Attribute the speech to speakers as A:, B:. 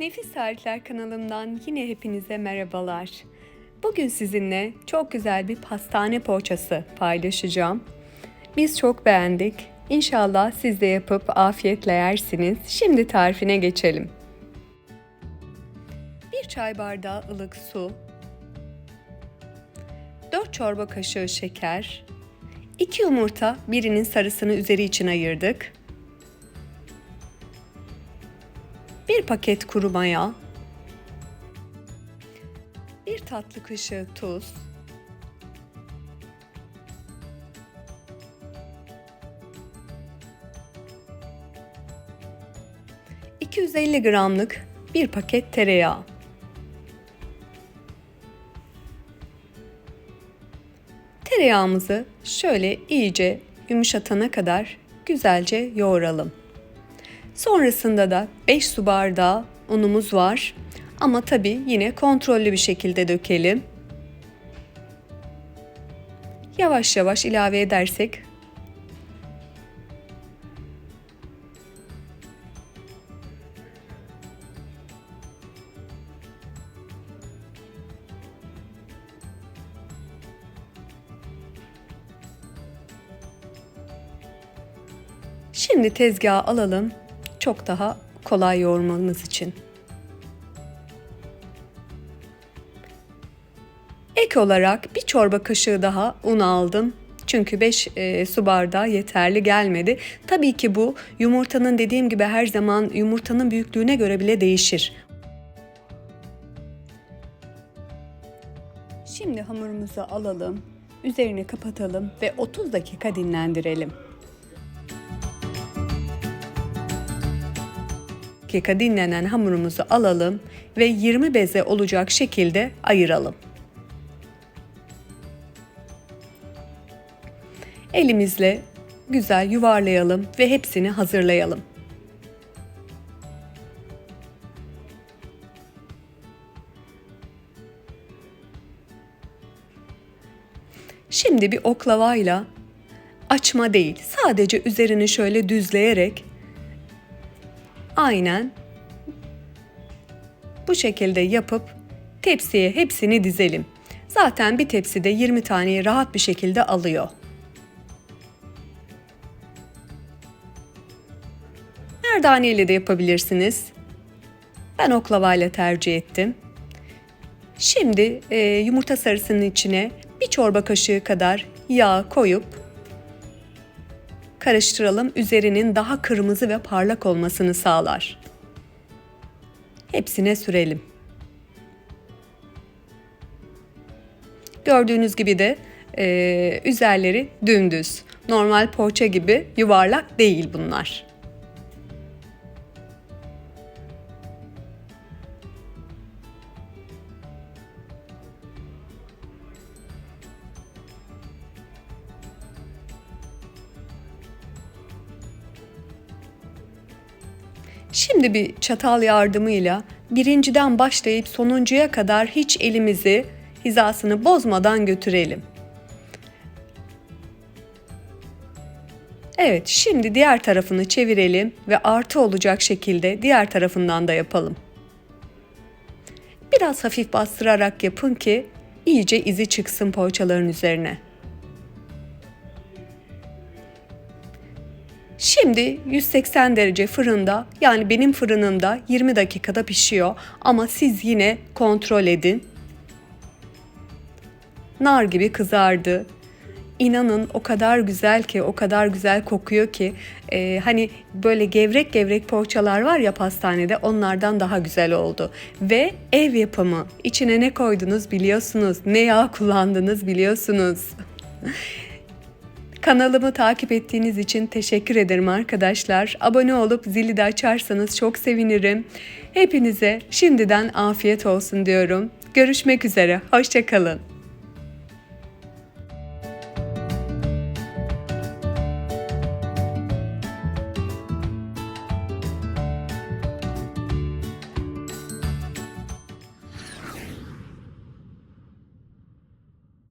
A: Nefis Tarifler kanalımdan yine hepinize merhabalar. Bugün sizinle çok güzel bir pastane poğaçası paylaşacağım. Biz çok beğendik. İnşallah siz de yapıp afiyetle yersiniz. Şimdi tarifine geçelim. Bir çay bardağı ılık su, 4 çorba kaşığı şeker, 2 yumurta birinin sarısını üzeri için ayırdık. 1 paket kuru maya, 1 tatlı kaşığı tuz, ...250 gramlık bir paket tereyağı. Tereyağımızı şöyle iyice yumuşatana kadar güzelce yoğuralım. Sonrasında da 5 su bardağı unumuz var. Ama tabii yine kontrollü bir şekilde dökelim. Yavaş yavaş ilave edersek Şimdi tezgaha alalım. Çok daha kolay yoğurmamız için. Ek olarak bir çorba kaşığı daha un aldım. Çünkü 5 e, su bardağı yeterli gelmedi. Tabii ki bu yumurtanın dediğim gibi her zaman yumurtanın büyüklüğüne göre bile değişir. Şimdi hamurumuzu alalım, üzerini kapatalım ve 30 dakika dinlendirelim. Dakika dinlenen hamurumuzu alalım ve 20 beze olacak şekilde ayıralım. Elimizle güzel yuvarlayalım ve hepsini hazırlayalım. Şimdi bir oklavayla açma değil, sadece üzerini şöyle düzleyerek aynen bu şekilde yapıp tepsiye hepsini dizelim. Zaten bir tepside 20 taneyi rahat bir şekilde alıyor. Merdaneyle de yapabilirsiniz. Ben oklavayla tercih ettim. Şimdi e, yumurta sarısının içine bir çorba kaşığı kadar yağ koyup karıştıralım. Üzerinin daha kırmızı ve parlak olmasını sağlar. Hepsine sürelim. Gördüğünüz gibi de e, üzerleri dümdüz. Normal poğaça gibi yuvarlak değil bunlar. Şimdi bir çatal yardımıyla birinciden başlayıp sonuncuya kadar hiç elimizi hizasını bozmadan götürelim. Evet, şimdi diğer tarafını çevirelim ve artı olacak şekilde diğer tarafından da yapalım. Biraz hafif bastırarak yapın ki iyice izi çıksın poğaçaların üzerine. Şimdi 180 derece fırında yani benim fırınımda 20 dakikada pişiyor ama siz yine kontrol edin. Nar gibi kızardı. İnanın o kadar güzel ki, o kadar güzel kokuyor ki e, hani böyle gevrek gevrek poğaçalar var ya pastanede onlardan daha güzel oldu. Ve ev yapımı. içine ne koydunuz biliyorsunuz, ne yağ kullandınız biliyorsunuz. Kanalımı takip ettiğiniz için teşekkür ederim arkadaşlar. Abone olup zili de açarsanız çok sevinirim. Hepinize şimdiden afiyet olsun diyorum. Görüşmek üzere, hoşçakalın.